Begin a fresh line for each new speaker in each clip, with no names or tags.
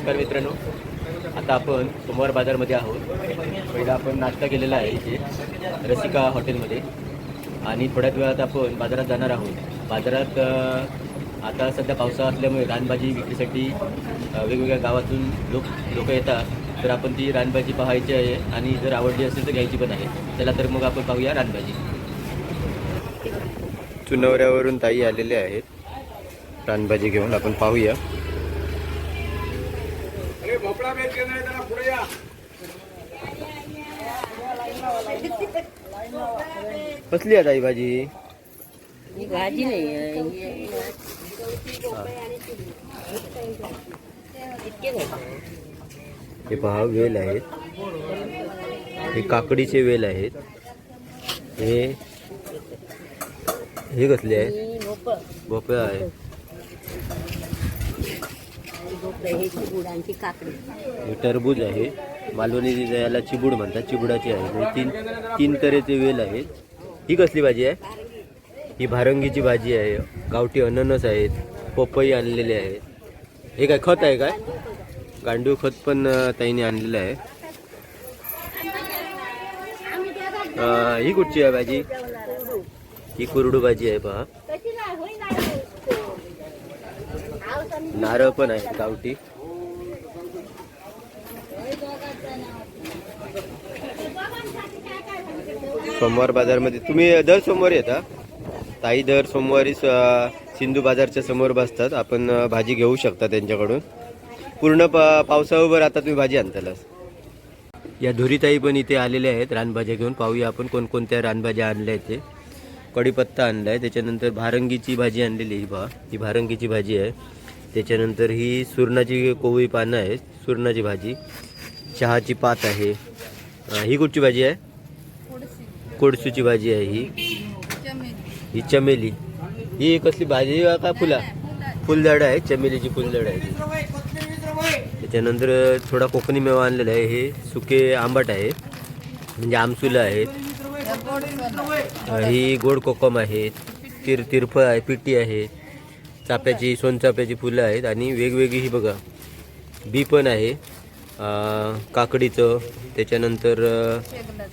नमस्कार मित्रांनो. आता आपण सोमवार बाजारमध्ये आहोत. पहिला आपण नाश्ता केलेला आहे इथे रसिका हॉटेलमध्ये. आणि थोड्याच वेळात आपण बाजारात जाणार आहोत. बाजारात आता सध्या पावसाळा असल्यामुळे रानभाजी विक्रीसाठी वेगवेगळ्या गावातून लोक लोक येतात. तर आपण ती रानभाजी पाहायची आहे आणि जर आवडली असेल तर घ्यायची पण आहे. चला तर मग आपण पाहूया रानभाजी. चुनवऱ्यावरून ताई आलेले आहेत. रानभाजी घेऊन आपण पाहूया.
भोपळा बेल केला आहे जरा पुढे या.
कसली आहे ताई भाजी?
ही भाजी नाही आहे. इतके नाही.
हे पहा वेल आहेत. हे काकडीचे वेल आहेत. हे हे कसले आहे
ही भोपळ
भोपळा आहे.
हे काकडी.
हे टरबूज आहे. मालवणी याला चिबूड म्हणतात. चिबुडाची आहे. तीन तीन तऱ्हेचे वेल आहेत. ही कसली भाजी आहे? ही भारंगीची भाजी आहे. गावठी अननस आहेत. पपई आणलेले आहेत. हे काय खत आहे काय? गांडूळ खत पण ताईने आणलेलं आहे. ही कुठची आहे भाजी? ही कुरडू भाजी आहे पहा. नारळ पण आहे गावठी. सोमवार बाजारमध्ये तुम्ही दर सोमवारी येता? ताई दर सोमवारी स- सिंधू बाजारच्या समोर बसतात. आपण भाजी घेऊ शकता त्यांच्याकडून. पूर्ण पा पावसावर आता तुम्ही भाजी आणतालास या धुरीताई पण इथे आलेल्या आहेत रानभाज्या घेऊन. पाहूया आपण कोणकोणत्या रानभाज्या आणल्या आहेत ते. कढीपत्ता आणला आहे त्याच्यानंतर भारंगीची भाजी आणलेली आहे ही पहा. ही भारंगीची भाजी आहे. त्याच्यानंतर ही सुरणाची कोवळी पानं आहेत सुरणाची भाजी. चहाची पात आहे. ही कुठची भाजी आहे? कोडसूची भाजी आहे ही. ही चमेली. ही कसली भाजी आहे का फुला? फुलझाडं आहे चमेलीची फुलझाड आहे त्याच्यानंतर थोडा कोकणी मेवा आणलेला आहे. हे सुके आंबट आहे. म्हणजे आमसुलं आहेत. ही गोड कोकम आहे. तिर तिरफळ आहे पिटी आहे. चाफ्याची सोनचाफ्याची फुलं आहेत आणि वेगवेगळी ही बघा बी पण आहे. काकडीचं त्याच्यानंतर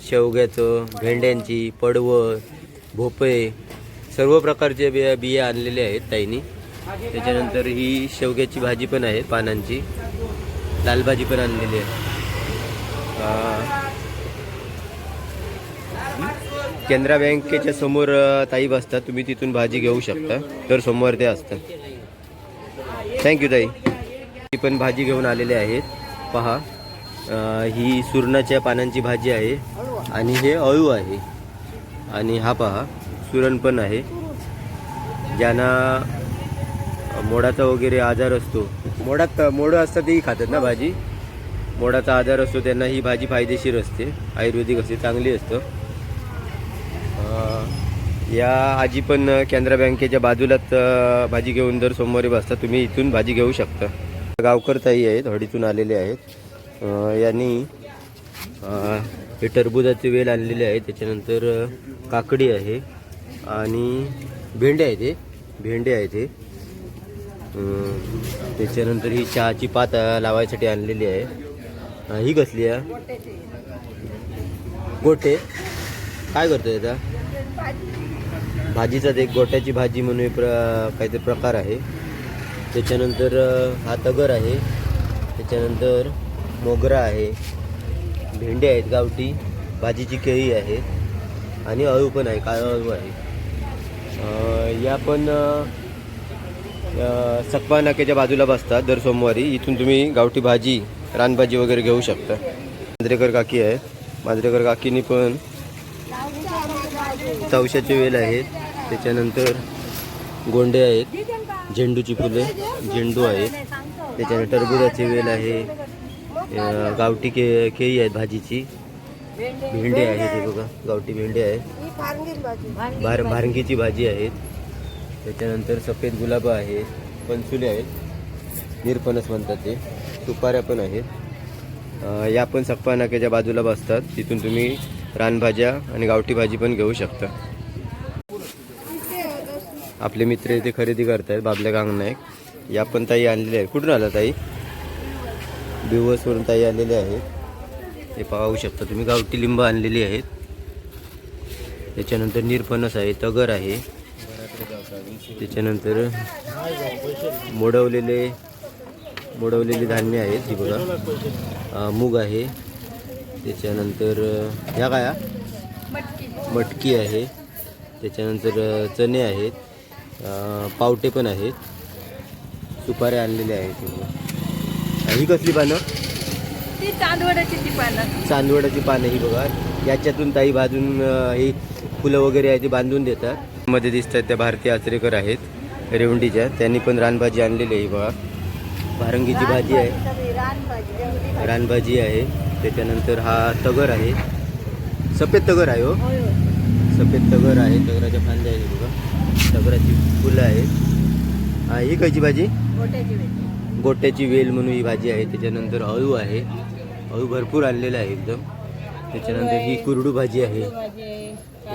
शेवग्याचं भेंड्यांची पडवं भोपळे सर्व प्रकारचे बिया बिया आणलेल्या आहेत ताईनी. त्याच्यानंतर ही शेवग्याची भाजी पण आहे पानांची. लाल भाजी पण आणलेली आहे. कॅनरा बँकेच्या समोर ताई बसतात. तुम्ही तिथून भाजी घेऊ शकता. तर सोमवार ते असतात. थँक्यू ताई. ती पण भाजी घेऊन आलेले आहेत. पहा ही सुरणाच्या पानांची भाजी आहे आणि हे अळू आहे. आणि हा पहा सुरण पण आहे. ज्यांना मोडाचा वगैरे आजार असतो. मोडात मोडं असतात तेही खातात ना भाजी. मोडाचा आजार असतो त्यांना ही भाजी फायदेशीर असते. आयुर्वेदिक असते चांगली असतं. या आजी पण कॅनरा बँकेच्या बाजूलाच भाजी घेऊन दर सोमवारी बसता. तुम्ही इथून भाजी घेऊ शकता. गावकर ताई आहेत हडीतून आलेले आहेत. यांनी हे टरबुजाचे वेल आणलेले आहे त्याच्यानंतर काकडी आहे आणि भेंडे आहेत हे. भेंडे आहेत हे. त्याच्यानंतर ही चहाची पात लावायसाठी आणलेली आहे. ही कसली आहे? गोटे. काय करतो आता? भाजीचा एक गोट्याची भाजी म्हणून एक प्र काहीतरी प्रकार आहे. त्याच्यानंतर हा तगर आहे. त्याच्यानंतर मोगरा आहे. भेंडे आहेत गावठी. भाजीची केळी आहे. आणि अळू पण आहे काळा अळू आहे. या पण सकपा नाक्याच्या बाजूला बसतात दर सोमवारी. इथून तुम्ही गावठी भाजी रानभाजी वगैरे घेऊ शकता. मांजरेकर काकी आहे. मांजरेकर काकीनी पण तवशाचे वेल आहेत. त्याच्यानंतर गोंडे आहेत झेंडूची फुले झेंडू आहेत. त्याच्यानंतर टरबुजाची वेल आहे गावठी के केळी आहेत भाजीची. भेंडे आहेत हे बघा गावठी भेंडे आहेत भार भारंगीची भाजी आहेत. त्याच्यानंतर सफेद गुलाब आहे पंचुले आहेत. निरपणस म्हणतात ते. सुपाऱ्या पण आहेत. या पण सक्पा नाक्याच्या बाजूला बसतात. तिथून तुम्ही रानभाज्या आणि गावठी भाजी पण घेऊ शकता. आपले मित्र इथे खरेदी करतायत बाबल्या गांग नाईक या पण ताई आणलेल्या आहेत. कुठून आला ताई? दिवसवरून ताई आलेले आहेत. हे पाहू शकता तुम्ही गावठी लिंब आणलेली आहेत. त्याच्यानंतर निरफणस आहे तगर आहे. त्याच्यानंतर मोडवलेले मोडवलेले धान्य आहेत ही बघा. मूग आहे. त्याच्यानंतर ह्या काय? मटकी. आहे. त्याच्यानंतर चणे आहेत. पावटे पण आहेत. सुपाऱ्या आणलेल्या आहेत ही कसली पानं?
ती ती पानं.
चांदवडाची पानं ही बघा. याच्यातून ताई भाजून अं, ही फुलं वगैरे आहे ती बांधून देतात. मध्ये दिसतात त्या भारतीय आचरेकर आहेत रेवंडीच्या. त्यांनी पण रानभाजी आणलेली आहे बघा. भारंगीची भाजी आहे. रानभाजी आहे. त्याच्यानंतर हा तगर आहे. सफेद तगर आहे हो. सफेद तगर आहे. तगराच्या फांद्या आहेत बघा. तगराची फुलं आहेत. हा, ही कायची भाजी? गोट्याची वेल म्हणून ही भाजी आहे. त्याच्यानंतर अळू आहे. अळू भरपूर आणलेला आहे एकदम. त्याच्यानंतर ही कुरडू भाजी आहे.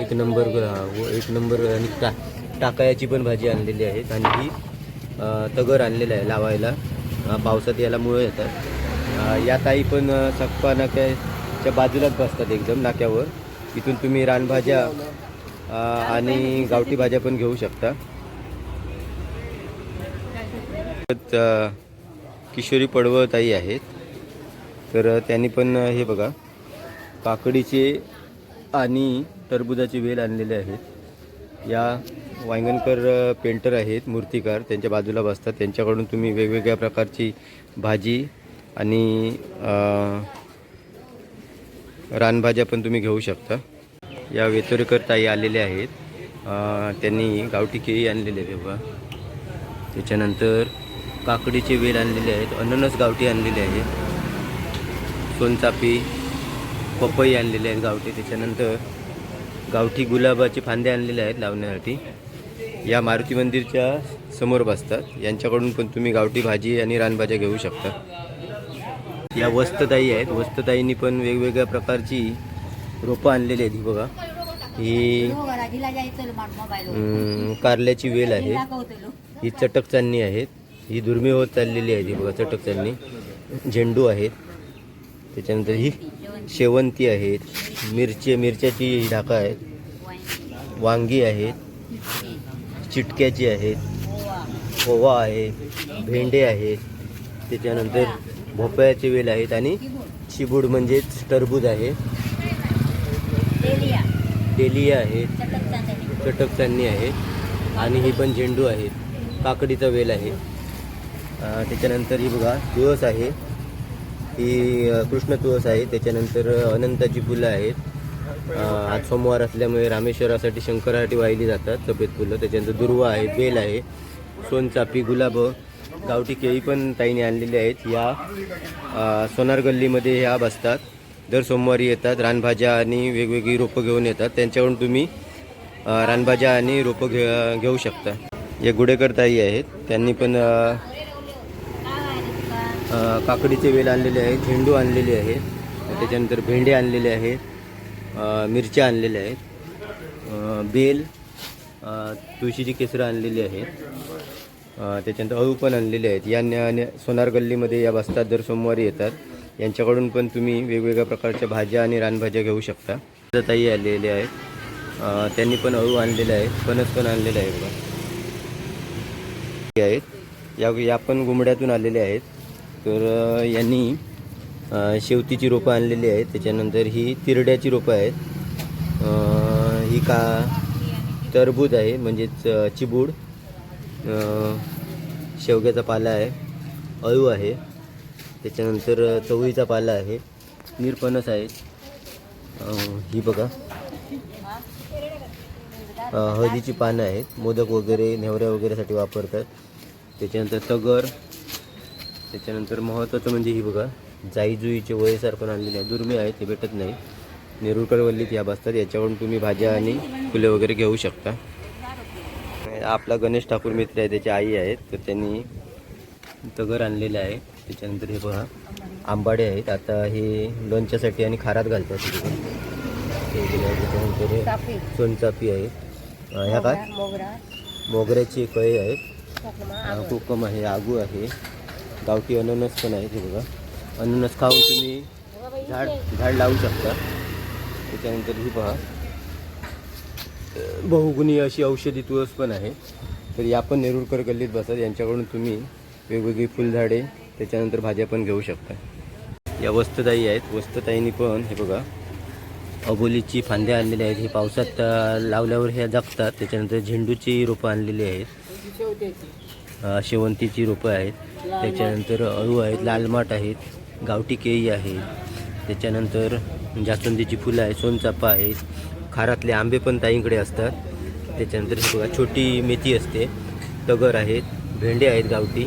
एक नंबर हा, व एक नंबर आणि टा टाकायाची पण भाजी आणलेली आहे आणि ही तगर आणलेलं आहे लावायला. पावसात याला मुळं येतात. या ताई पण सकपा नाक्याच्या बाजूलाच बसतात एकदम नाक्यावर. इथून तुम्ही रानभाज्या आणि गावठी भाज्या पण घेऊ शकता. किशोरी पडवळ ताई आहेत. तर त्यांनी पण हे बघा काकडीचे आणि टरबुजाचे वेल आणलेले आहेत. या वांगणकर पेंटर आहेत मूर्तिकार. त्यांच्या बाजूला बसतात. त्यांच्याकडून तुम्ही वेगवेगळ्या प्रकारची भाजी आणि रानभाज्या पण तुम्ही घेऊ शकता. या वेतोरेकर ताई आलेले आहेत. त्यांनी गावठी केळी आणलेली आहे बाबा. त्याच्यानंतर काकडीचे वेल आणलेले आहेत अननस गावठी आणलेले आहेत सोनचापी पपई आणलेले आहेत गावठी. त्याच्यानंतर गावठी गुलाबाचे फांदे आणलेले आहेत लावण्यासाठी. या मारुती मंदिरच्या समोर बसतात. यांच्याकडून पण तुम्ही गावठी भाजी आणि रानभाज्या घेऊ शकता. या वस्तताई आहेत. वस्तताईंनी पण वेगवेगळ्या प्रकारची रोपं आणलेली आहेत ही बघा. ही कारल्याची वेल आहे. ही चटक चांदणी आहेत. ही दुर्मिळ होत चाललेली आहे ही बघा चटक चांदणी झेंडू आहेत. त्याच्यानंतर ही शेवंती आहेत. मिरची मिरच्याची ही ढाका आहेत. वांगी आहेत. चिटक्याची आहेत. ओवा आहे. भेंडे आहेत. त्याच्यानंतर भोपळ्याचे वेल आहेत. आणि चिबूड म्हणजेच टरबूज आहे. डेलिया. आहे. चटक चांदणी आहे. आणि ही पण झेंडू आहेत काकडीचा वेल आहे. त्याच्यानंतर ही बघा तुळस आहे. ही कृष्ण तुळस आहे. त्याच्यानंतर अनंताची फुलं आहेत. आज सोमवार असल्यामुळे रामेश्वरासाठी शंकरासाठी वाहिली जातात सफेद फुलं. त्याच्यानंतर दुर्वा आहे बेल आहे. सोनचापी गुलाब गावठी केळी पण ताईने आणलेली आहेत. या सोनार गल्लीमध्ये ह्या बसतात. दर सोमवारी येतात रानभाज्या आणि वेगवेगळी रोपं घेऊन येतात. त्यांच्याकडून तुम्ही रानभाज्या आणि रोपं घे घेऊ शकता. या गुडेकर ताई आहेत त्यांनी पण काकडीचे वेल आणलेले आहेत झेंडू आणलेले आहेत. त्याच्यानंतर भेंडे आणलेले आहेत मिरच्या आणलेल्या आहेत. बेल तुळशीची केसरं आणलेली आहेत. त्याच्यानंतर अळू पण आणलेले आहेत. या सोनार गल्लीमध्ये या बसतात दर सोमवारी येतात. यांच्याकडून पण तुम्ही वेगवेगळ्या प्रकारच्या भाज्या आणि रानभाज्या घेऊ शकता. ताई आलेले आहेत. त्यांनी पण अळू आणलेले आहेत. फणस पण आणलेले आहे बघा. हे आहेत. या या पण गुमड्यातून आलेले आहेत. तर यांनी शेवतीची रोपं आणलेली आहेत. त्याच्यानंतर ही तिरड्याची रोपं आहेत. ही का तरबूज आहे म्हणजेच चिबूड. शेवग्याचा पाला आहे. अळू आहे. त्याच्यानंतर चवळीचा पाला आहे. निरपणस आहे. ही बघा. हळदीची पानं आहेत. मोदक वगैरे नेवऱ्या वगैरेसाठी वापरतात. त्याच्यानंतर तगर. त्याच्यानंतर महत्त्वाचं म्हणजे ही बघा. जाईजुईचे वयसार पण आणलेले आहे. दुर्मिळ आहेत ते भेटत नाही. नेरुळकर वल्लीत या बसतात. याच्यावरून तुम्ही भाज्या आणि फुले वगैरे घेऊ शकता. आपला गणेश ठाकूर मित्र आहे. त्याची आई आहेत तर त्यांनी तगर आणलेलं आहे. त्याच्यानंतर हे बघा आंबाडे आहेत. आता हे लोणच्यासाठी आणि खारात घालतात. त्याच्यानंतर हे सोनचाफी आहे अं, ह्या काय?
मोगरा
मोगऱ्याची कळी आहेत. कोकम आहे आगू आहे. गावठी अननस पण आहे हे बघा. अननस खाऊन तुम्ही झाड झाड लावू शकता. त्याच्यानंतर ही पहा बहुगुणी अशी औषधी तुळस पण आहे. तर या पण नेरुरकर गल्लीत बसतात यांच्याकडून तुम्ही वेगवेगळी फुलझाडे त्याच्यानंतर भाज्या पण घेऊ शकता. या वस्तुताई आहेत. वस्तुताईंनी पण हे बघा अबोलीची फांद्या आणलेल्या आहेत. हे पावसात लावल्यावर ह्या जगतात. त्याच्यानंतर झेंडूची रोपं आणलेली आहेत. शेवंतीची रोपं आहेत. त्याच्यानंतर अळू आहेत. लालमाट आहेत. गावठी केळी आहे. त्याच्यानंतर जास्वंदीची फुलं आहेत. सोनचापा आहेत. खारातले आंबे पण ताईंकडे असतात. त्याच्यानंतर हे बघा छोटी मेथी असते. तगर आहेत. भेंडे आहेत गावठी.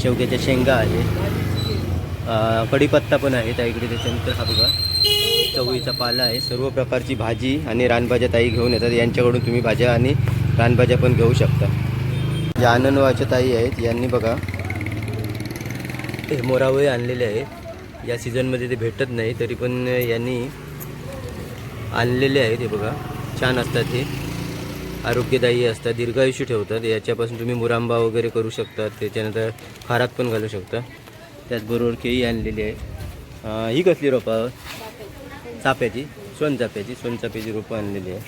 शेवग्याच्या शेंगा आहेत. कढीपत्ता पण आहे ताईकडे त्याच्यानंतर हा बघा. चवळीचा पाला आहे. सर्व प्रकारची भाजी आणि रानभाज्या ताई घेऊन येतात. यांच्याकडून तुम्ही भाज्या आणि रानभाज्या पण घेऊ शकता. ज्या आनंदवाच्या ताई आहेत यांनी बघा. हे मोरावळे आणलेले आहेत या सीझनमध्ये ते भेटत नाही तरी पण यांनी आणलेले आहेत. हे बघा. छान असतात हे. आरोग्यदायी असतात दीर्घायुष्य ठेवतात. याच्यापासून तुम्ही मुरांबा वगैरे करू शकता. त्याच्यानंतर खारात पण घालू शकता. त्याचबरोबर केळी आणलेली आहे. ही कसली रोपं चाफ्याची सोनचाफ्याची सोनचाफ्याची रोपं आणलेली आहे.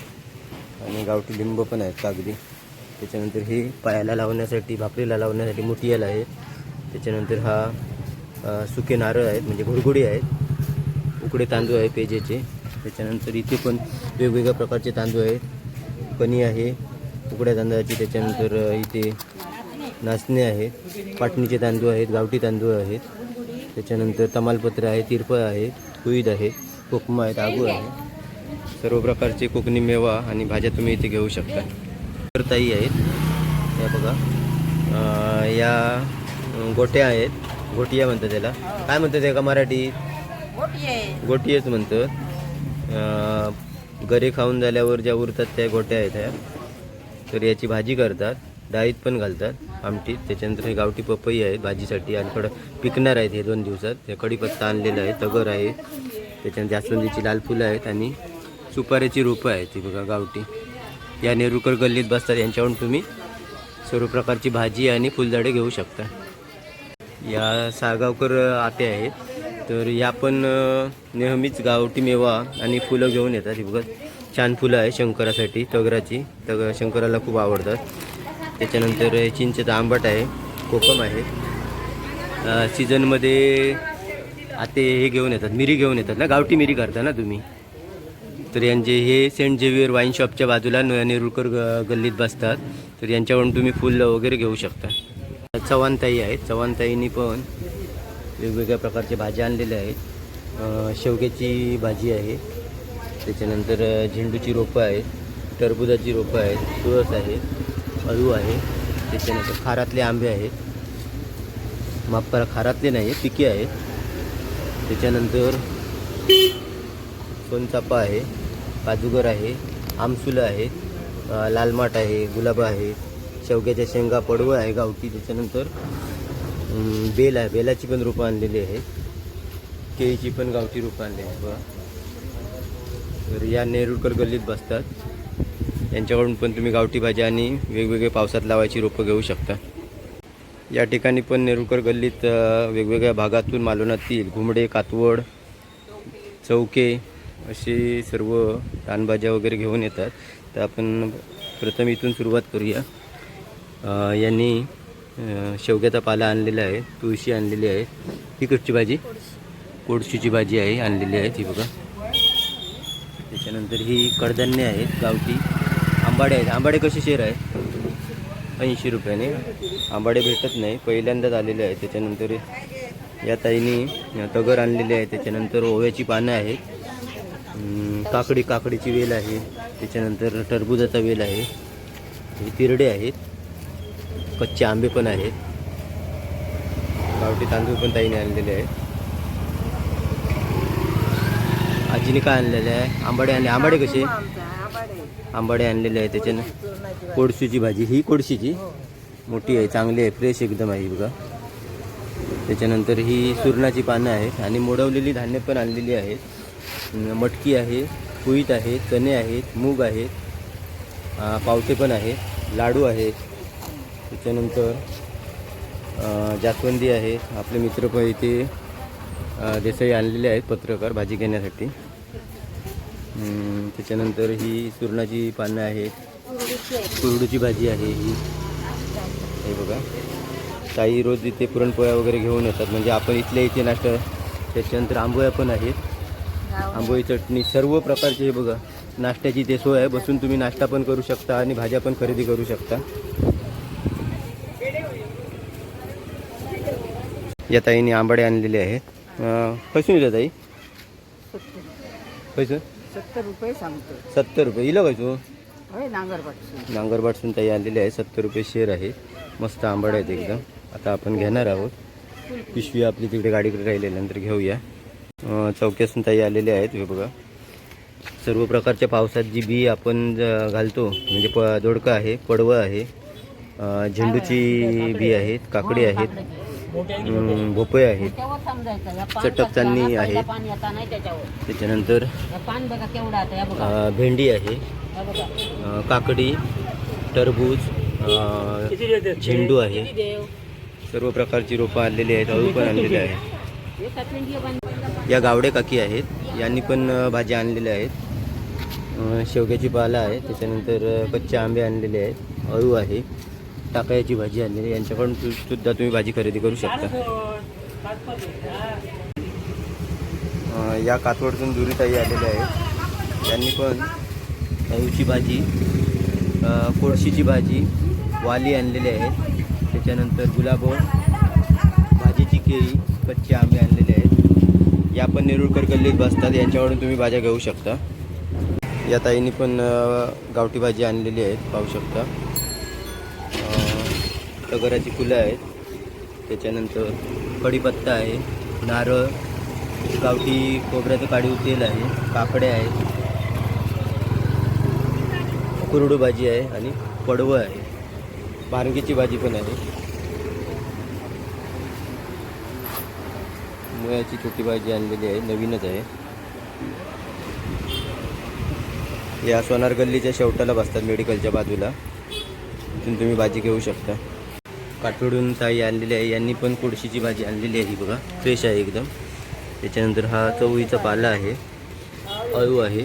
आणि गावठी लिंब पण आहेत कागदी. त्याच्यानंतर ही पायाला लावण्यासाठी भाकरीला लावण्यासाठी मुटियाल आहे. त्याच्यानंतर हा सुके नारळ आहेत म्हणजे घुडघुडी आहेत. उकडे तांदूळ आहे पेजेचे. त्याच्यानंतर इथे पण वेगवेगळ्या प्रकारचे तांदूळ आहेत. कणी आहे उकड्या तांदळाची त्याच्यानंतर इथे नाचणे आहेत पाटणीचे तांदूळ आहेत गावठी तांदूळ आहेत. त्याच्यानंतर तमालपत्र आहे तिरफळ आहे कुईद आहे कोकमा आहेत आगू आहे. सर्व प्रकारचे कोकणी मेवा आणि भाज्या तुम्ही इथे घेऊ शकता. तर ताई आहेत. या बघा. या गोट्या आहेत. गोटिया म्हणतात त्याला. काय म्हणतात एका मराठीत? गोटियाच म्हणतात. घरी गरे खाऊन झाल्यावर ज्या उरतात त्या गोट्या आहेत ह्या तर याची भाजी करतात डाळीत पण घालतात आमटी त्याच्यानंतर हे गावठी पपई आहेत भाजीसाठी आणि थोडं पिकणार आहेत हे दोन दिवसात. हे कढीपत्ता आणलेला आहे तगर आहे. त्याच्यानंतर जास्वंदीची लाल फुलं आहेत आणि सुपाऱ्याची रोपं आहेत ती बघा गावठी. या नेरुकर गल्लीत बसतात यांच्यावरून तुम्ही सर्व प्रकारची भाजी आणि फुलझाडे घेऊ शकता. या साळगावकर आते आहेत. तर या पण नेहमीच गावठी मेवा आणि फुलं घेऊन येतात हे बघा छान फुलं आहे शंकरासाठी तगराची. तग शंकराला खूप आवडतात. त्याच्यानंतर चिंचेचा आंबट आहे कोकम आहे. सीझनमध्ये आते हे घेऊन येतात मिरी घेऊन येतात ना गावठी मिरी करता ना तुम्ही. तर यांचे हे सेंट जेवियर वाईन शॉपच्या बाजूला नेरुळकर ग गल्लीत बसतात. तर यांच्याकडून तुम्ही फुलं वगैरे घेऊ शकता. चव्हाणताई आहेत चव्हाणताईंनी पण वेगवेगळ्या प्रकारच्या भाज्या आणलेल्या आहेत. शेवग्याची भाजी आहे. त्याच्यानंतर झेंडूची रोपं आहेत. टरबुजाची रोपं आहेत. तुळस आहे. अळू आहे. त्याच्यानंतर खारातले आंबे आहेत. माफ खारातले नाही पिके आहेत. त्याच्यानंतर सोनचापा आहे. काजूगर आहे. आमसुलं आहे. लालमाट आहे. गुलाब आहे. शेवग्याच्या शेंगा पडवळ आहे गावठी. त्याच्यानंतर बेल आहे बेलाची पण रोपं आणलेली आहेत. केळीची पण गावठी रोपं आणली आहेत बघा. तर या नेरुरकर गल्लीत बसतात. यांच्याकडून पण तुम्ही गावठी भाज्या आणि वेगवेगळे पावसात लावायची रोपं घेऊ शकता. या ठिकाणी पण नेरुळकर गल्लीत वेगवेगळ्या भागातून मालवणातील घुमडे कातवड चौके अशी सर्व रानभाज्या वगैरे घेऊन येतात. तर आपण प्रथम इथून सुरुवात करूया. यांनी शेवग्याचा पाला आणलेला आहे तुळशी आणलेली आहे. ही कुठची भाजी? कोळशीची भाजी आहे आणलेली आहे ती बघा. त्याच्यानंतर ही कडधान्य आहेत गावठी. आंबाडे आहेत. आंबाडे कसे शेर आहे? ऐंशी रुपयाने. आंबाडे भेटत नाही. पहिल्यांदाच आलेले आहे. त्याच्यानंतर या ताईनी तगर आणलेले आहे. त्याच्यानंतर ओव्याची पानं आहेत. काकडी काकडीची वेल आहे. त्याच्यानंतर टरबुजाचा वेल आहे. हे तिरडे आहेत. कच्चे आंबे पण आहेत. गावठी तांदूळ पण ताईने आणलेले आहेत. आजीने काय आणलेले आहे? आंबाडे आणले. आंबाडे कसे? आंबाडे आणलेले आहे त्याच्यानं कोळशीची भाजी. ही कोळशीची? मोठी आहे चांगली आहे फ्रेश एकदम आहे ही बघा. त्याच्यानंतर ही सुरणाची पानं आहेत आणि मोडवलेली धान्य पण आणलेली आहेत. मटकी आहे कुईत आहे चणे आहेत मूग आहेत अं, पावटे पण आहेत लाडू आहेत. त्याच्यानंतर जास्वंदी आहे. आपले मित्र पण इथे देसाई आणलेले आहेत पत्रकार भाजी घेण्यासाठी. त्याच्यानंतर ही सुरणाची पानं आहेत. कुरडूची भाजी आहे ही. हे बघा. ताई रोज इथे पुरणपोळ्या वगैरे घेऊन येतात. म्हणजे आपण इथल्या इथे नाश्ता त्याच्यानंतर आंबोया पण आहेत. आंबोळी चटणी सर्व प्रकारचे हे बघा. नाश्त्याची ते सोय आहे. बसून तुम्ही नाश्ता पण करू शकता आणि भाज्या पण खरेदी करू शकता. या ताईने आंबाडे आणलेले आहेत. कसून येतात ताई? कैसून
सत्तर रुपये सांगतो
सत्तर रुपये. इला कैसू
होय नांगरपाटसून
नांगरबाटसून ताई आणलेले आहे सत्तर रुपये शेअर आहे. मस्त आंबाडे आहेत एकदम. आता आपण घेणार आहोत. पिशवी आपली तिकडे गाडीकडे राहिल्यानंतर घेऊया. चौक्यासून ताई आलेले आहेत. हे बघा. सर्व प्रकारच्या पावसात जी बी आपण घालतो म्हणजे प दोडका आहे पडवं आहे. झेंडूची बी आहेत काकडी आहेत. अं, भोपळे आहेत.
त्यावर समजायचं. या पान
चटक चांदणी
टाकताना
आहे. त्याच्यानंतर भेंडी आहे. काकडी टरबूज झेंडू आहे. सर्व प्रकारची रोपं आणलेली आहेत अळू पण आणलेले आहे
हे
या गावडे काकी आहेत. यांनी पण भाज्या आणलेल्या आहेत. शेवग्याची पाला आहे त्याच्यानंतर कच्चे आंबे आणलेले आहेत. अळू आहे. टाकायची भाजी आणलेली यांच्याकडून सुद्धा तुम्ही भाजी खरेदी करू शकता. या कातवडतून दुरीताई आलेल्या आहेत. त्यांनी पण अळूची भाजी कोळशीची भाजी वाली आणलेली आहे. त्याच्यानंतर गुलाबो भाजीची केळी कच्चे आंबे आणलेले आहेत. या पण नेरुळकर गल्लीत बसतात. यांच्याकडून तुम्ही भाज्या घेऊ शकता. या ताईंनी पण गावठी भाजी आणलेली आहेत. पाहू शकता. तगराची फुलं आहेत. त्याच्यानंतर कढीपत्ता आहे नारळ गावठी खोबऱ्याचं काढीव तेल आहे काकडे आहेत. कुरडू भाजी आहे आणि पडवं आहे. भांगीची भाजी पण आहे. मुळ्याची छोटी भाजी आणलेली आहे नवीनच आहे. या सोनार गल्लीच्या शेवटाला बसतात मेडिकलच्या बाजूला. तिथून तुम्ही भाजी घेऊ शकता. काठोडून ताई आणलेली आहे यांनी पण कोळशीची भाजी आणलेली आहे बघा फ्रेश आहे एकदम. त्याच्यानंतर हा चवळीचा पाला आहे अळू आहे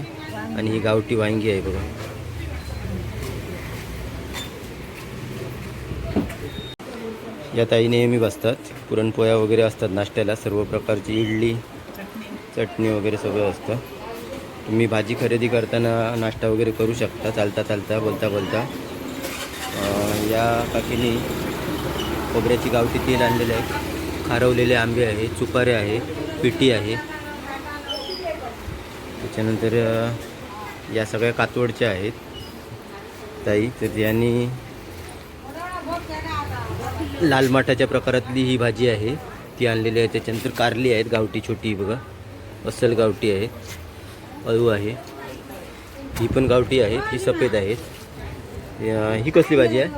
आणि ही गावठी वांगी आहे बघा. या ताई नेहमी बसतात पुरणपोळ्या वगैरे असतात नाश्त्याला सर्व प्रकारची इडली चटणी वगैरे सगळं असतं. तुम्ही भाजी खरेदी करताना नाश्ता वगैरे करू शकता चालता चालता बोलता बोलता. या काकीने खोबऱ्याची गावठी तेल आणलेलं आहे. खारवलेले आंबे आहे चुपारे आहे पिटी आहे. त्याच्यानंतर या सगळ्या कातवडच्या आहेत. ताई तर यांनी लाल माठाच्या प्रकारातली ही भाजी आहे ती आणलेली आहे. त्याच्यानंतर कारली आहेत गावठी छोटी बघा. अस्सल गावठी आहे. अळू आहे. ही पण गावठी आहे ही सफेद आहेत. या- ही कसली भाजी आहे?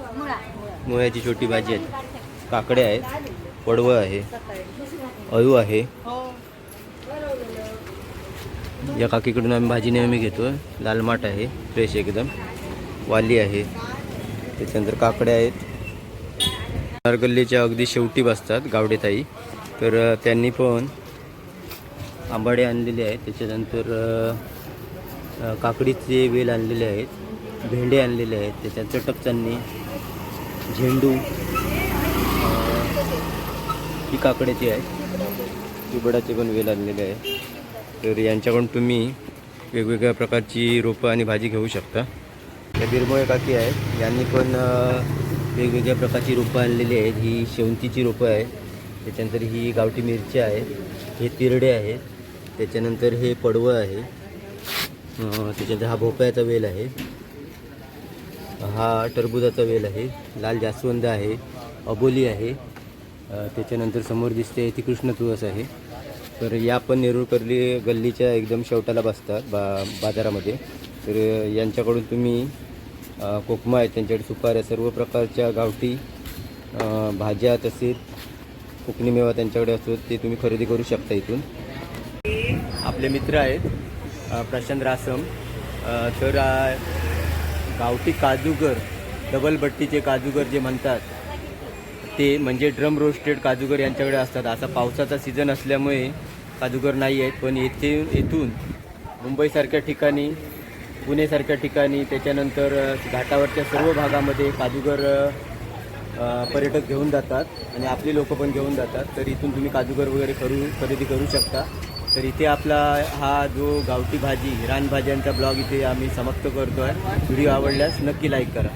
मुळ्याची छोटी भाजी आहे. काकडे आहेत पडवळ आहे अळू आहे. या काकीकडून आम्ही भाजी नेहमी घेतो लाल माठ आहे फ्रेश एकदम. वाली आहे. त्याच्यानंतर काकडे आहेत. नारगल्लीच्या अगदी शेवटी बसतात गावडेताई. तर त्यांनी पण आंबाडे आणलेले आहेत. त्याच्यानंतर काकडीचे वेल आणलेले आहेत. भेंडे आणलेले आहेत. त्याच्यानंतर टपचांनी झेंडू ही काकड्याची आहे. चिबडाचे पण वेल आणलेले आहे. तर यांच्याकडून तुम्ही वेगवेगळ्या प्रकारची रोपं आणि भाजी घेऊ शकता. या बिरमोळे काकी आहे. यांनी पण वेगवेगळ्या प्रकारची रोपं आणलेली आहेत. ही शेवंतीची रोपं आहे त्याच्यानंतर ही गावठी मिरची आहे. हे तिरडे आहेत. त्याच्यानंतर हे पडवं आहे. त्याच्यानंतर हा भोपळ्याचा वेल आहे. हा टरबुजाचा वेल आहे. लाल जास्वंद आहे. अबोली आहे. त्याच्यानंतर समोर दिसते ती कृष्ण तुळस आहे. तर या पण नेरुळकर्ली गल्लीच्या एकदम शेवटाला बसतात बा बाजारामध्ये. तर यांच्याकडून तुम्ही कोकमा आहेत त्यांच्याकडे सुपाऱ्या सर्व प्रकारच्या गावठी भाज्या तसेच कोकणी मेवा त्यांच्याकडे असतो ते तुम्ही खरेदी करू शकता इथून. आपले मित्र आहेत प्रशांत रासम. तर गावठी काजूगर डबल बट्टीचे काजूगर जे म्हणतात ते म्हणजे ड्रम रोस्टेड काजूगर यांच्याकडे असतात. असा पावसाचा सीझन असल्यामुळे काजूगर नाही आहेत. पण येथे येथून मुंबईसारख्या ठिकाणी पुणेसारख्या ठिकाणी त्याच्यानंतर घाटावरच्या सर्व भागामध्ये काजूगर पर्यटक घेऊन जातात. आणि आपली लोक पण घेऊन जातात. तर इथून तुम्ही काजूगर वगैरे करू खरेदी करू शकता. तर इथे आपला हा जो गावठी भाजी रानभाज्यांचा ब्लॉग इथे आम्ही समाप्त करतो आहे व्हिडिओ आवडल्यास नक्की लाईक करा.